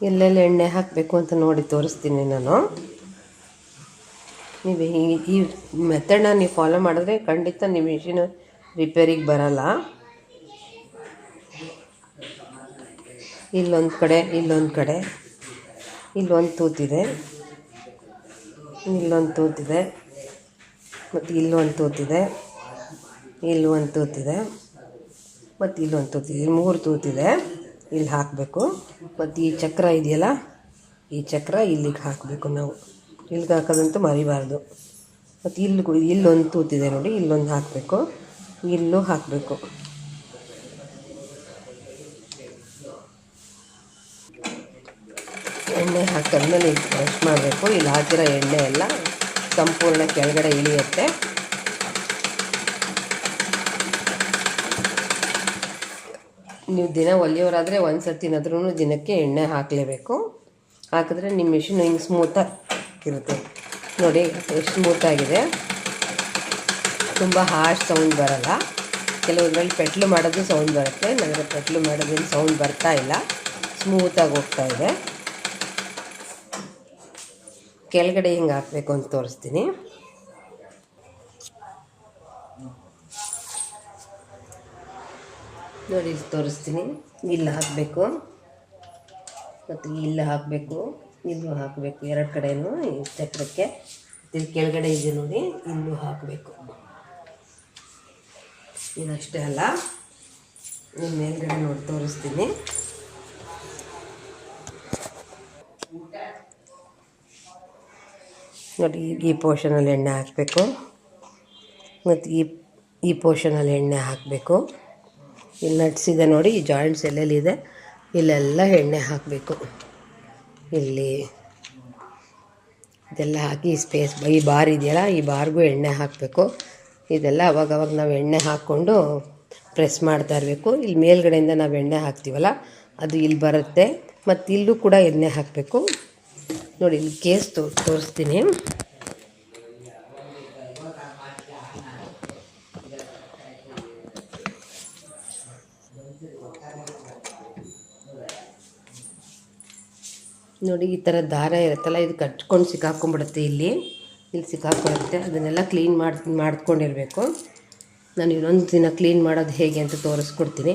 ಎಲ್ಲೆಲ್ಲಿ ಎಣ್ಣೆ ಹಾಕಬೇಕು ಅಂತ ನೋಡಿ ತೋರಿಸ್ತೀನಿ ನಾನು. ನೀವು ಈ ಈ ಮೆಥಡ್ನ ನೀವು ಫಾಲೋ ಮಾಡಿದ್ರೆ ಖಂಡಿತ ನಿಮ್ಮ ಮಿಷಿನ್ ರಿಪೇರಿಗೆ ಬರಲ್ಲ. ಇಲ್ಲೊಂದು ಕಡೆ ಇಲ್ಲೊಂದು ಕಡೆ. ಇಲ್ಲೊಂದು ತೂತಿದೆ. ಇಲ್ಲೊಂದು ತೂತಿದೆ. ಮತ್ತು ಇಲ್ಲೊಂದು ತೂತಿದೆ. ಇಲ್ಲೊಂದು ತೂತಿದೆ. ಮತ್ತು ಇಲ್ಲೊಂದು ತೂತಿದೆ. ಮೂರು ತೂತಿದೆ. ಇಲ್ಲಿ ಹಾಕಬೇಕು. ಮತ್ತು ಈ ಚಕ್ರ ಇದೆಯಲ್ಲ, ಈ ಚಕ್ರ ಇಲ್ಲಿಗೆ ಹಾಕಬೇಕು ನಾವು. ಇಲ್ಲಿಗೆ ಹಾಕೋದಂತೂ ಮರಿಬಾರ್ದು. ಮತ್ತು ಇಲ್ಲಿ ಇಲ್ಲೊಂದು ತೂತಿದೆ ನೋಡಿ, ಇಲ್ಲೊಂದು ಹಾಕಬೇಕು. ಇಲ್ಲೂ ಹಾಕಬೇಕು. ಎಣ್ಣೆ ಹಾಕಿದ್ಮೇಲೆ ಇದು ಬ್ರಷ್ ಮಾಡಬೇಕು. ಇಲ್ಲಿ ಹಾಕಿರೋ ಎಣ್ಣೆ ಎಲ್ಲ ಸಂಪೂರ್ಣ ಕೆಳಗಡೆ ಇಳಿಯುತ್ತೆ. ನೀವು ದಿನ ಒಲಿಯೋರಾದರೆ ಒಂದು ಸರ್ತಿನಾದ್ರೂ ದಿನಕ್ಕೆ ಎಣ್ಣೆ ಹಾಕಲೇಬೇಕು. ಹಾಕಿದ್ರೆ ನಿಮ್ಮ ಮಿಷಿನ್ ಹಿಂಗೆ ಸ್ಮೂತಾಗಿರುತ್ತೆ ನೋಡಿ, ಎಷ್ಟು ಸ್ಮೂತಾಗಿದೆ ತುಂಬ ಹಾರ್ಶ್ ಸೌಂಡ್ ಬರಲ್ಲ. ಕೆಲವೊಂದರಲ್ಲಿ ಪೆಟ್ಲು ಮಾಡೋದು ಸೌಂಡ್ ಬರುತ್ತೆ ನನಗೆ ಪೆಟ್ಲು ಮಾಡೋದೇನು ಸೌಂಡ್ ಬರ್ತಾ ಇಲ್ಲ. ಸ್ಮೂತಾಗಿ ಹೋಗ್ತಾ ಇದೆ. ಕೆಳಗಡೆ ಹಿಂಗೆ ಹಾಕಬೇಕು ಅಂತ ತೋರಿಸ್ತೀನಿ. ನೋಡಿ, ಇಲ್ಲಿ ತೋರಿಸ್ತೀನಿ. ಇಲ್ಲಿ ಹಾಕಬೇಕು. ಮತ್ತು ಇಲ್ಲಿ ಹಾಕಬೇಕು, ಇಲ್ಲೂ ಹಾಕಬೇಕು. ಎರಡು ಕಡೆಯೂ ಚಕ್ರಕ್ಕೆ. ಇಲ್ಲಿ ಕೆಳಗಡೆ ಇದೆ ನೋಡಿ, ಇಲ್ಲೂ ಹಾಕಬೇಕು. ಇದಷ್ಟೇ ಅಲ್ಲ. ಇನ್ನು ಮೇಲ್ಗಡೆ ನೋಡಿ, ತೋರಿಸ್ತೀನಿ. ನೋಡಿ ಈ ಪೋರ್ಷನಲ್ಲಿ ಎಣ್ಣೆ ಹಾಕಬೇಕು. ಮತ್ತು ಈ ಈ ಪೋರ್ಷನಲ್ಲಿ ಎಣ್ಣೆ ಹಾಕಬೇಕು. ಇಲ್ಲಿ ನಟ್ಸಿದೆ ನೋಡಿ, ಈ ಜಾಯಿಂಟ್ಸ್ ಎಲ್ಲೆಲ್ಲಿದೆ, ಇಲ್ಲೆಲ್ಲ ಎಣ್ಣೆ ಹಾಕಬೇಕು. ಇಲ್ಲಿ ಇದೆಲ್ಲ ಹಾಕಿ ಈ ಸ್ಪೇಸ್ ಈ ಬಾರ್ ಇದೆಯಲ್ಲ, ಈ ಬಾರ್ಗೂ ಎಣ್ಣೆ ಹಾಕಬೇಕು. ಇದೆಲ್ಲ ಅವಾಗವಾಗ ನಾವು ಎಣ್ಣೆ ಹಾಕ್ಕೊಂಡು ಪ್ರೆಸ್ ಮಾಡ್ತಾ ಇರಬೇಕು. ಇಲ್ಲಿ ಮೇಲ್ಗಡೆಯಿಂದ ನಾವು ಎಣ್ಣೆ ಹಾಕ್ತೀವಲ್ಲ, ಅದು ಇಲ್ಲಿ ಬರುತ್ತೆ. ಮತ್ತು ಇಲ್ಲೂ ಕೂಡ ಎಣ್ಣೆ ಹಾಕಬೇಕು. ನೋಡಿ, ಇಲ್ಲಿ ಕೇಸ್ ತೋರಿಸ್ತೀನಿ. ನೋಡಿ, ಈ ಥರ ದಾರ ಇರುತ್ತಲ್ಲ, ಇದು ಕಟ್ಕೊಂಡು ಸಿಕ್ಕಾಕೊಂಡ್ಬಿಡುತ್ತೆ ಇಲ್ಲಿ. ಇಲ್ಲಿ ಸಿಕ್ಕಾಕೊಳ್ಳುತ್ತೆ ಅದನ್ನೆಲ್ಲ ಕ್ಲೀನ್ ಮಾಡಿ, ಮಾಡ್ಕೊಂಡಿರಬೇಕು. ನಾನು ಇನ್ನೊಂದು ದಿನ ಕ್ಲೀನ್ ಮಾಡೋದು ಹೇಗೆ ಅಂತ ತೋರಿಸ್ಕೊಡ್ತೀನಿ.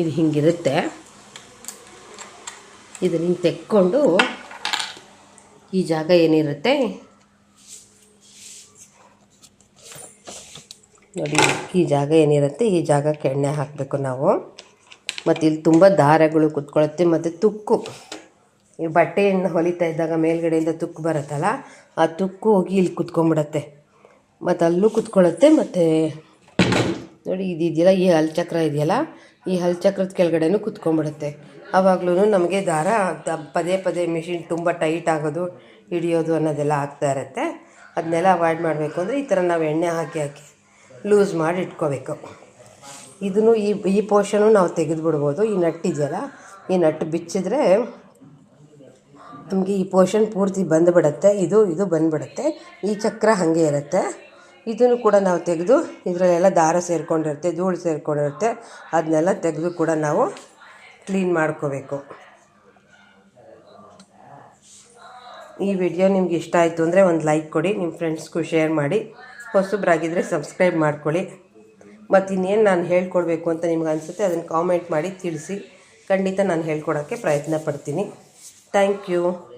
ಇದು ಹಿಂಗಿರುತ್ತೆ. ಇದನ್ನ ಹಿಂಗೆ ತೆಕ್ಕೊಂಡು ಈ ಜಾಗ ಏನಿರುತ್ತೆ? ನೋಡಿ, ಈ ಜಾಗ ಏನಿರುತ್ತೆ? ಈ ಜಾಗಕ್ಕೆ ಎಣ್ಣೆ ಹಾಕಬೇಕು ನಾವು. ಮತ್ತು ಇಲ್ಲಿ ತುಂಬ ದಾರಗಳು ಕುತ್ಕೊಳ್ಳುತ್ತೆ ಮತ್ತು ತುಕ್ಕು. ಈ ಬಟ್ಟೆಯನ್ನು ಹೊಲಿತಾ ಇದ್ದಾಗ ಮೇಲ್ಗಡೆಯಿಂದ ತುಕ್ಕು ಬರುತ್ತಲ್ಲ, ಆ ತುಕ್ಕು ಹೋಗಿ ಇಲ್ಲಿ ಕುತ್ಕೊಂಡ್ಬಿಡತ್ತೆ. ಮತ್ತು ಅಲ್ಲೂ ಕುತ್ಕೊಳ್ಳುತ್ತೆ, ಮತ್ತು ನೋಡಿ ಇದು ಇದೆಯಲ್ಲ ಈ ಹಲ್ಚಕ್ರ ಇದೆಯಲ್ಲ, ಈ ಹಲ್ಚಕ್ರದ ಕೆಳಗಡೆನೂ ಕುತ್ಕೊಂಡ್ಬಿಡುತ್ತೆ. ಆವಾಗ್ಲೂ ನಮಗೆ ದಾರ ಪದೇ ಪದೇ ಮಿಷಿನ್ ತುಂಬ ಟೈಟ್ ಆಗೋದು, ಹಿಡಿಯೋದು ಅನ್ನೋದೆಲ್ಲ ಆಗ್ತಾ ಇರುತ್ತೆ. ಅದನ್ನೆಲ್ಲ ಅವಾಯ್ಡ್ ಮಾಡಬೇಕು ಅಂದರೆ ಈ ಥರ ನಾವು ಎಣ್ಣೆ ಹಾಕಿ ಹಾಕಿ ಲೂಸ್ ಮಾಡಿ ಇಟ್ಕೋಬೇಕು. ಇದನ್ನು ಈ ಈ ಪೋರ್ಷನು ನಾವು ತೆಗೆದುಬಿಡ್ಬೋದು. ಈ ನಟ್ಟಿದೆಯಲ್ಲ ಈ ನಟ್ಟು ಬಿಚ್ಚಿದ್ರೆ ನಮಗೆ ಈ ಪೋರ್ಷನ್ ಪೂರ್ತಿ ಬಂದುಬಿಡುತ್ತೆ. ಇದು ಇದು ಬಂದುಬಿಡುತ್ತೆ. ಈ ಚಕ್ರ ಹಾಗೆ ಇರುತ್ತೆ. ಇದನ್ನು ಕೂಡ ನಾವು ತೆಗೆದು ಇದರಲ್ಲೆಲ್ಲ ದಾರ ಸೇರಿಕೊಂಡಿರುತ್ತೆ, ಧೂಳು ಸೇರಿಕೊಂಡಿರುತ್ತೆ. ಅದನ್ನೆಲ್ಲ ತೆಗೆದು ಕೂಡ ನಾವು ಕ್ಲೀನ್ ಮಾಡ್ಕೋಬೇಕು. ಈ ವಿಡಿಯೋ ನಿಮ್ಗೆ ಇಷ್ಟ ಆಯಿತು ಅಂದರೆ ಒಂದು ಲೈಕ್ ಕೊಡಿ, ನಿಮ್ಮ ಫ್ರೆಂಡ್ಸ್ಗೂ ಶೇರ್ ಮಾಡಿ. ಹೊಸಬ್ರಾಗಿದ್ದರೆ ಸಬ್ಸ್ಕ್ರೈಬ್ ಮಾಡ್ಕೊಳ್ಳಿ. ಮತ್ತು ಇನ್ನೇನು ನಾನು ಹೇಳ್ಕೊಡ್ಬೇಕು ಅಂತ ನಿಮ್ಗೆ ಅನಿಸುತ್ತೆ, ಅದನ್ನು ಕಾಮೆಂಟ್ ಮಾಡಿ ತಿಳಿಸಿ. ಖಂಡಿತ ನಾನು ಹೇಳ್ಕೊಡೋಕ್ಕೆ ಪ್ರಯತ್ನ ಪಡ್ತೀನಿ. Thank you.